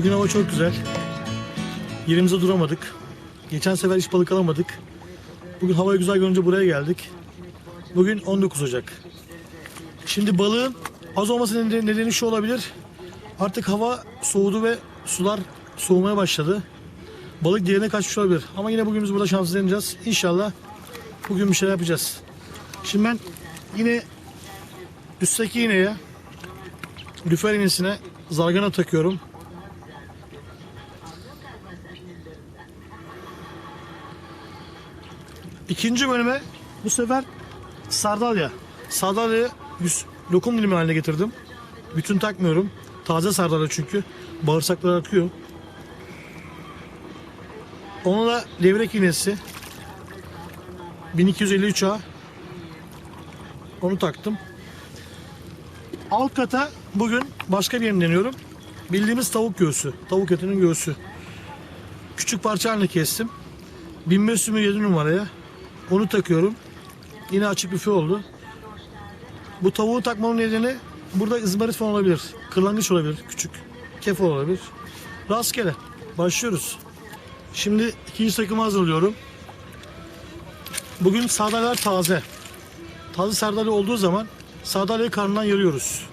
Bugün hava çok güzel. Yerimize duramadık. Geçen sefer hiç balık alamadık. Bugün havayı güzel görünce buraya geldik. Bugün 19 Ocak. Şimdi balığın az olması nedeni, nedeni şu olabilir. Artık hava soğudu ve sular soğumaya başladı. Balık diğerine kaçmış olabilir. Ama yine bugün biz burada şanslı deneyeceğiz. İnşallah bugün bir şeyler yapacağız. Şimdi ben yine üstteki iğneye lüfer iğnesine zargana takıyorum. İkinci bölüme bu sefer sardalya. Sardalyayı lokum dilimi haline getirdim. Bütün takmıyorum. Taze sardalya çünkü. Bağırsaklar akıyor. Ona da levrek iğnesi. 1253 A. Onu taktım. Alt kata bugün başka bir yerini deniyorum. Bildiğimiz tavuk göğsü. Tavuk etinin göğsü. Küçük parça haline kestim. 1527 numaraya. Onu takıyorum. Yine açık büfe oldu. Bu tavuğu takmamın nedeni burada ızmarit falan olabilir. Kırlangıç olabilir. Küçük. Kefal olabilir. Rastgele. Başlıyoruz. Şimdi ikinci takımı hazırlıyorum. Bugün sardalyalar taze. Taze sardalya olduğu zaman sardalyayı karnından yarıyoruz.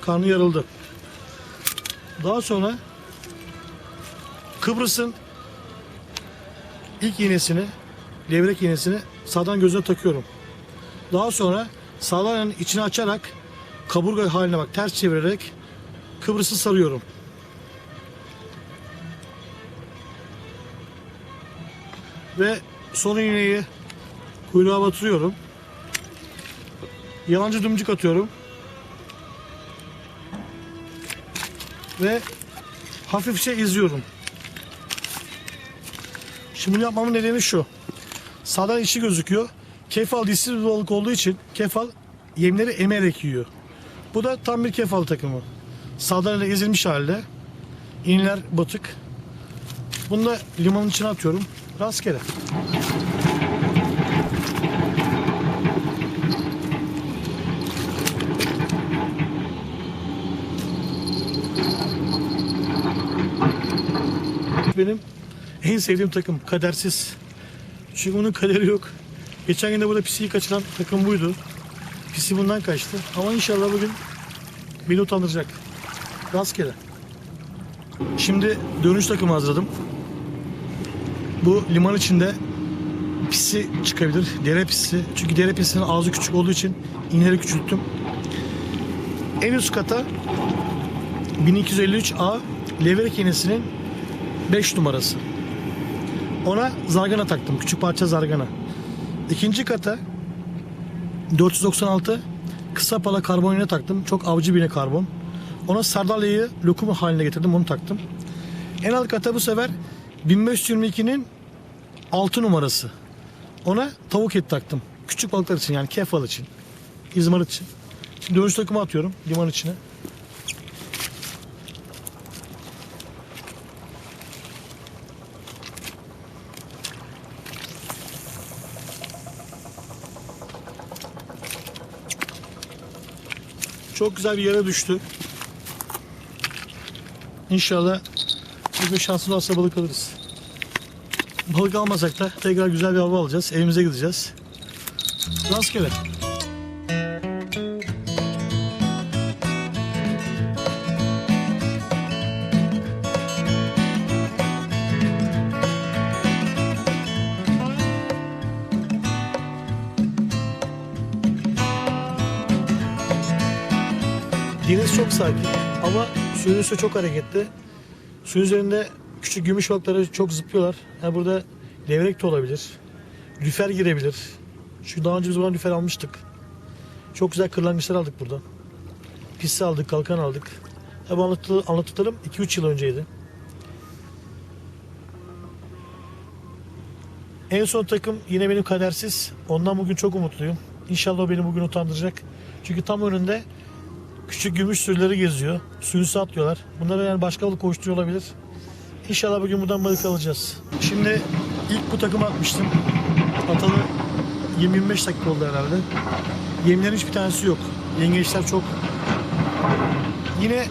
Karnı yarıldı. Daha sonra Kıbrıs'ın ilk iğnesini, levrek iğnesini sağdan gözüne takıyorum. Daha sonra sardalyanın içini açarak kaburga haline bak ters çevirerek Kıbrıs'ı sarıyorum. Ve son iğneyi kuyruğa batırıyorum. Yalancı dümcük atıyorum. Ve hafifçe izliyorum. Şimdi bunu yapmamın nedeni şu. Sağdan içi gözüküyor. Kefal dişsiz bir balık olduğu için kefal yemleri emerek yiyor. Bu da tam bir kefal takımı. Sağdan ile ezilmiş halde. İğneler batık. Bunu da limonun içine atıyorum. Rastgele. Benim en sevdiğim takım kadersiz. Çünkü onun kaderi yok. Geçen gün de burada pisiyi kaçıran takım buydu. Pisi bundan kaçtı. Ama inşallah bugün beni utandıracak. Rastgele. Şimdi dönüş takımı hazırladım. Bu liman içinde pisi çıkabilir. Dere pisi. Çünkü dere pisinin ağzı küçük olduğu için iğneleri küçülttüm. En üst kata 1253A levrek iğnesinin 5 numarası. Ona zargana taktım. Küçük parça zargana. İkinci kata 496 kısa pala karbon taktım. Çok avcı bir iğne karbon. Ona sardalyayı lokum haline getirdim. Onu taktım. En alt kata bu sefer 1522'nin 6 numarası. Ona tavuk eti taktım. Küçük balıklar için yani kefal için. İzmarit için. Şimdi dönüş takımı atıyorum liman içine. Çok güzel bir yere düştü. İnşallah bugün şanslı olsa balık alırız. Balık almasak da tekrar güzel bir hava alacağız. Evimize gideceğiz. Rastgele. Deniz çok sakin ama suyun üstü çok hareketli. Suyun üzerinde küçük gümüş balıkları çok zıplıyorlar. Yani burada levrek de olabilir. Lüfer girebilir. Şu daha önce biz buradan lüfer almıştık. Çok güzel kırlangıçlar aldık buradan. Pisi aldık, kalkan aldık. Tabi anlattı, anlattıklarım 2-3 yıl önceydi. En son takım yine benim kadersiz. Ondan bugün çok umutluyum. İnşallah o beni bugün utandıracak. Çünkü tam önünde küçük gümüş sürüleri geziyor. Suyun atlıyorlar. Bunlara yani başka balık koşturuyor olabilir. İnşallah bugün buradan balık alacağız. Şimdi ilk bu takımı atmıştım. Atalı 20-25 dakika oldu herhalde. Yemlerin hiçbir tanesi yok. Yengeçler çok. Yine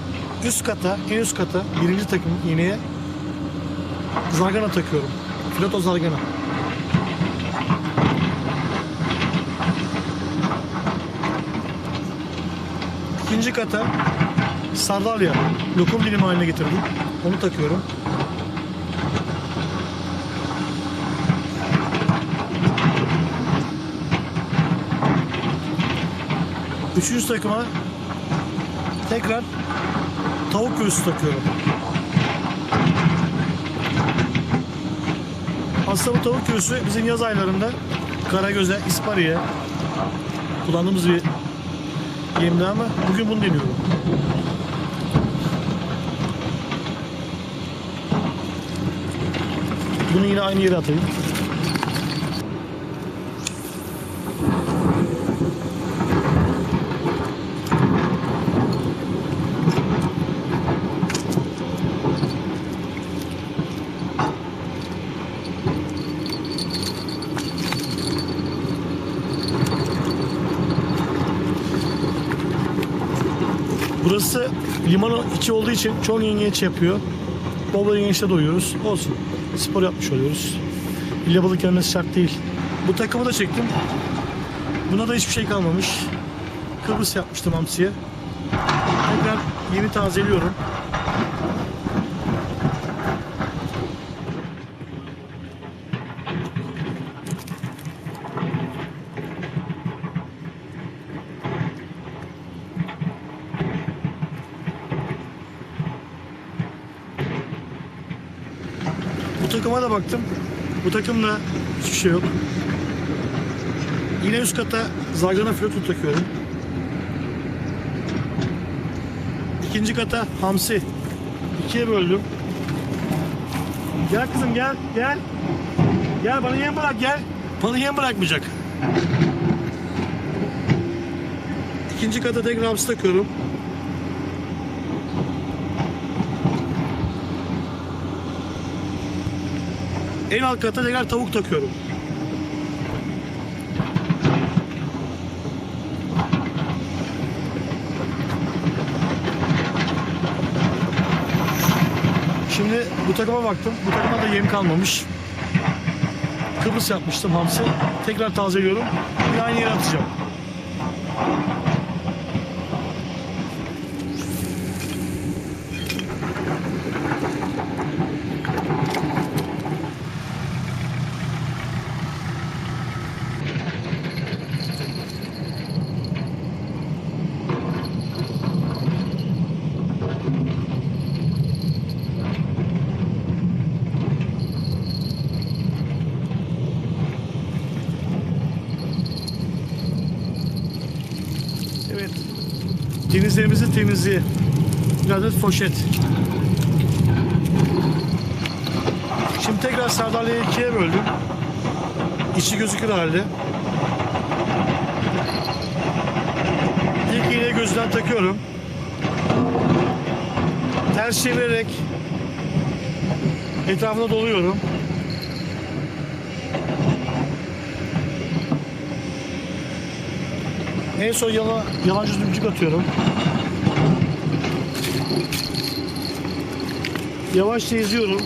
üst kata, en üst kata birinci takım iğneye zargana takıyorum. Filato zargana. İkinci kata sardalya, lokum dilimi haline getirdim. Onu takıyorum. Üçüncü takıma tekrar tavuk göğsü takıyorum. Aslında bu tavuk göğsü bizim yaz aylarında Karagöz'e, İspariye kullandığımız bir yemdi ama bugün bunu deniyorum. Bunu yine aynı yere atayım. Burası limanın içi olduğu için çok yengeç yapıyor. Bol bol yengeçle doyuyoruz. Olsun. Spor yapmış oluyoruz. İlle balık gelmesi şart değil. Bu takımı da çektim. Buna da hiçbir şey kalmamış. Kıbrıs yapmıştım hamsiye. Tekrar yeni tazeliyorum. Takıma da baktım. Bu takımda hiçbir şey yok. Yine üst kata zargana flotu takıyorum. İkinci kata hamsi. İkiye böldüm. Gel kızım gel gel. Gel bana yem bırak gel. Bana yem bırakmayacak. İkinci kata tekrar hamsi takıyorum. En alt kata tekrar tavuk takıyorum. Şimdi bu takıma baktım. Bu takıma da yem kalmamış. Kıbrıs yapmıştım hamsi. Tekrar tazeliyorum. Yine aynı yere atacağım. Evet. Denizlerimizin temizliği. Bir adet poşet. Şimdi tekrar sardalyayı ikiye böldüm. İçi gözükür halde. İlk iğneyi gözden takıyorum. Ters çevirerek etrafına doluyorum. En son yala, yalancı düdük atıyorum. Yavaşça eziyorum.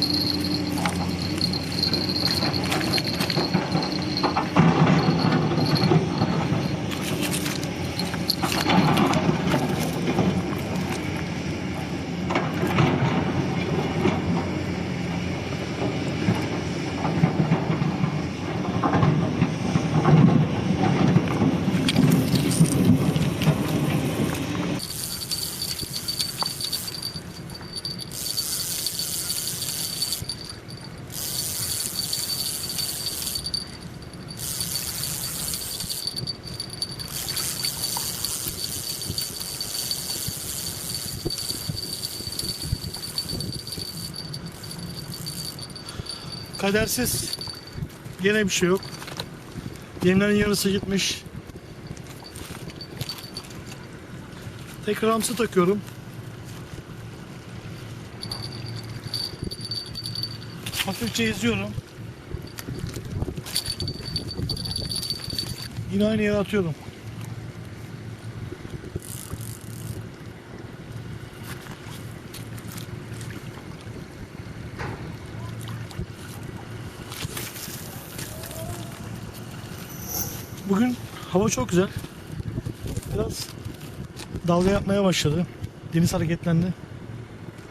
Kadersiz. Gene bir şey yok. Yemlerin yarısı gitmiş. Tekrar hamsi takıyorum. Hafifçe eziyorum. Yine aynı yere atıyorum. Bugün hava çok güzel. Biraz dalga yapmaya başladı. Deniz hareketlendi.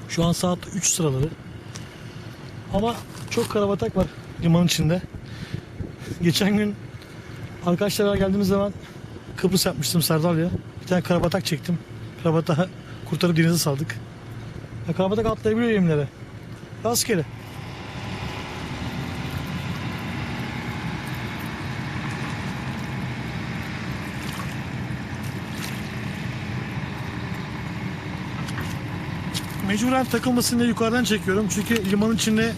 Şu an saat 3 sıraları. Ama çok karabatak var limanın içinde. Geçen gün arkadaşlarla geldiğimiz zaman Kıbrıs yapmıştım Serdalya. Bir tane karabatak çektim. Karabatağı kurtarıp denize saldık. Ya karabatak atlayabiliyor yemlere. Rastgele. Mecburen takılmasın yukarıdan çekiyorum. Çünkü limanın içinde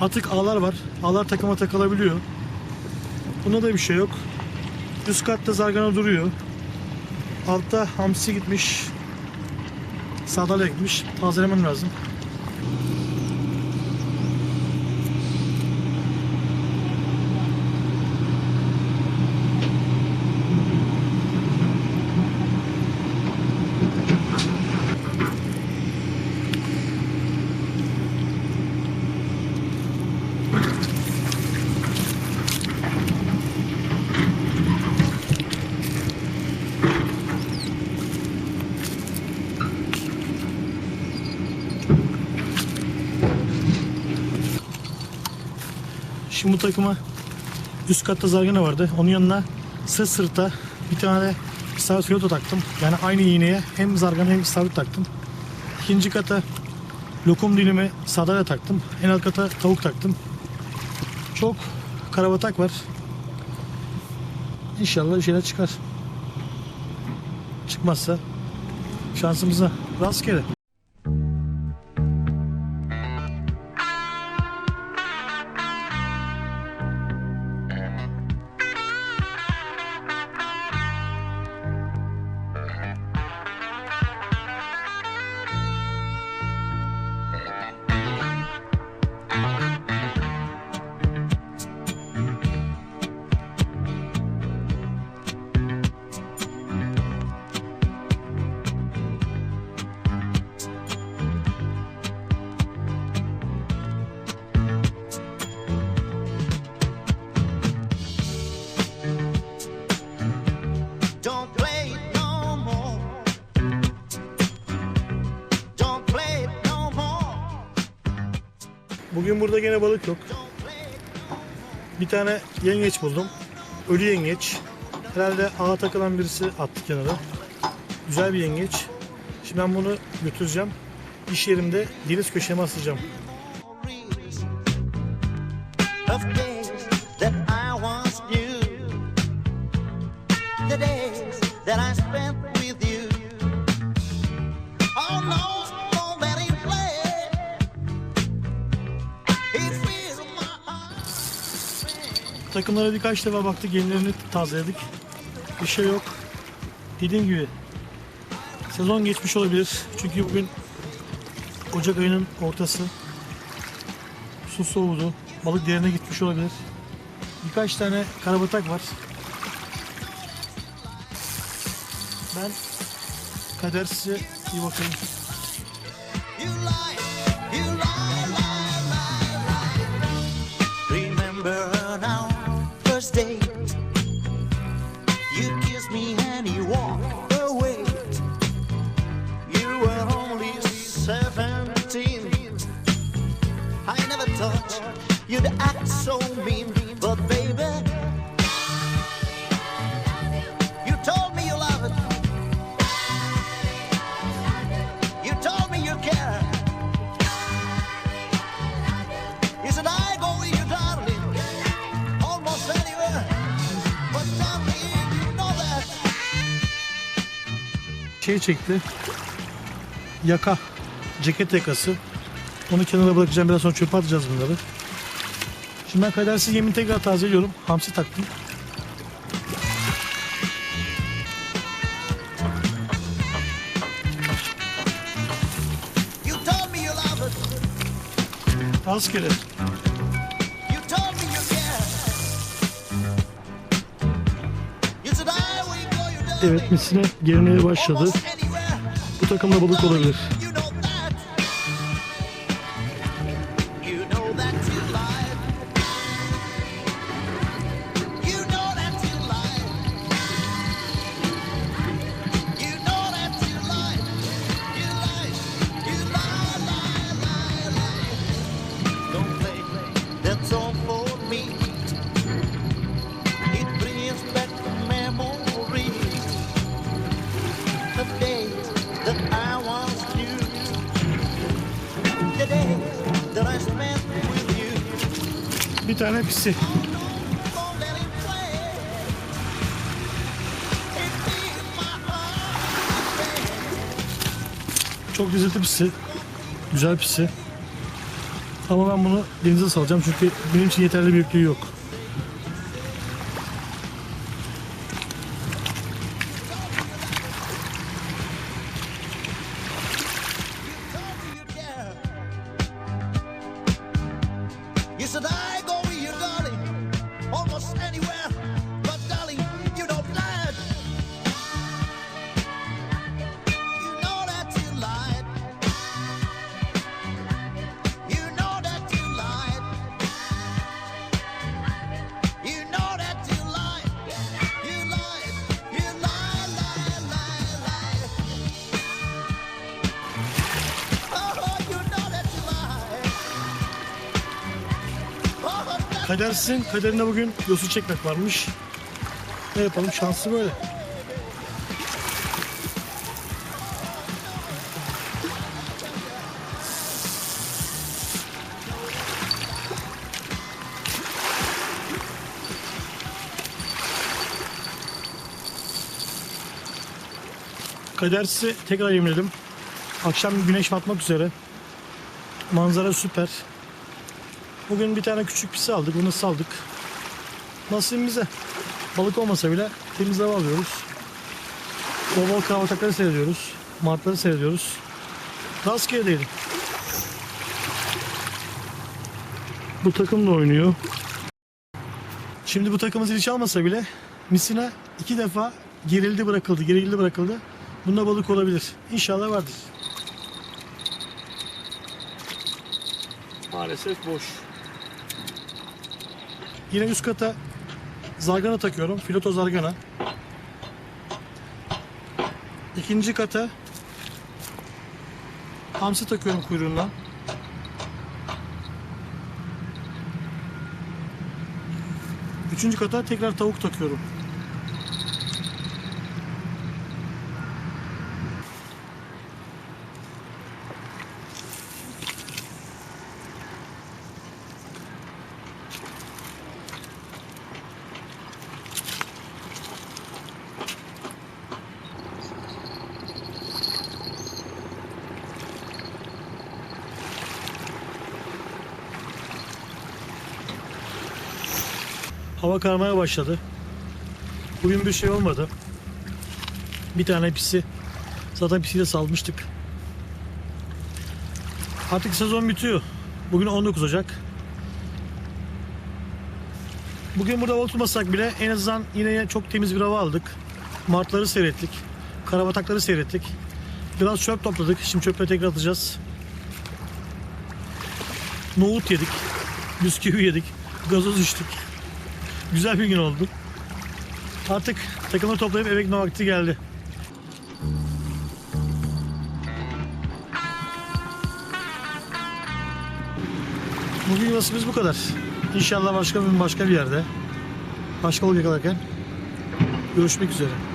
atık ağlar var. Ağlar takıma takılabiliyor. Bunda da bir şey yok. Üst katta zargana duruyor. Altta hamsi gitmiş. Sardalya gitmiş. Tazelemem lazım. Şimdi bu takıma üst katta zargana vardı. Onun yanına sırt sırta bir tane istavrit filoto taktım. Yani aynı iğneye hem zargana hem istavrit taktım. İkinci kata lokum dilimi sadalya taktım. En alt kata tavuk taktım. Çok karabatak var. İnşallah bir şeyler çıkar. Çıkmazsa şansımıza rastgele. Bugün burada gene balık yok. Bir tane yengeç buldum. Ölü yengeç. Herhalde ağa takılan birisi attı kenara. Güzel bir yengeç. Şimdi ben bunu götüreceğim. İş yerimde deniz köşeme asacağım. That I spent Takımlara birkaç defa baktık, yenilerini tazeledik. Bir şey yok. Dediğim gibi sezon geçmiş olabilir. Çünkü bugün Ocak ayının ortası. Su soğudu. Balık derine gitmiş olabilir. Birkaç tane karabatak var. Ben kader size iyi bakayım. You kissed me and you walked away. You were only seventeen. I never thought you'd act so mean, şey çekti. Yaka. Ceket yakası. Onu kenara bırakacağım. Biraz sonra çöpe atacağız bunları. Şimdi ben kadersiz yemin tekrar tazeliyorum. Hamsi taktım. Rastgele. Evet misine gelmeye başladı. Bu takımda balık olabilir. Heart. Çok lezzetli pisi. Güzel pisi. Ama ben bunu denize salacağım çünkü benim için yeterli büyüklüğü yok. Kadersin, kaderinde bugün yosun çekmek varmış. Ne yapalım şansı böyle. Kadersi tekrar yemledim. Akşam güneş batmak üzere. Manzara süper. Bugün bir tane küçük pisi aldık. Bunu saldık. Nasibimize. Balık olmasa bile temiz hava alıyoruz. Bol bol kavatakları seyrediyoruz. Martları seyrediyoruz. Rastgele değil. Bu takım da oynuyor. Şimdi bu takımı zil çalmasa bile Misina iki defa gerildi bırakıldı. Gerildi bırakıldı. Bunda balık olabilir. İnşallah vardır. Maalesef boş. Yine üst kata zargana takıyorum. Filoto zargana. İkinci kata hamsi takıyorum kuyruğundan. Üçüncü kata tekrar tavuk takıyorum. Hava karmaya başladı. Bugün bir şey olmadı. Bir tane pisi. Zaten pisiyle salmıştık. Artık sezon bitiyor. Bugün 19 Ocak. Bugün burada oturmasak bile en azından yine çok temiz bir hava aldık. Martları seyrettik. Karabatakları seyrettik. Biraz çöp topladık. Şimdi çöpleri tekrar atacağız. Nohut yedik. Bisküvi yedik. Gazoz içtik. Güzel bir gün oldu. Artık takımı toplayıp eve gitme vakti geldi. Bugün nasibimiz bu kadar. İnşallah başka bir başka bir yerde. Başka balık yakalarken görüşmek üzere.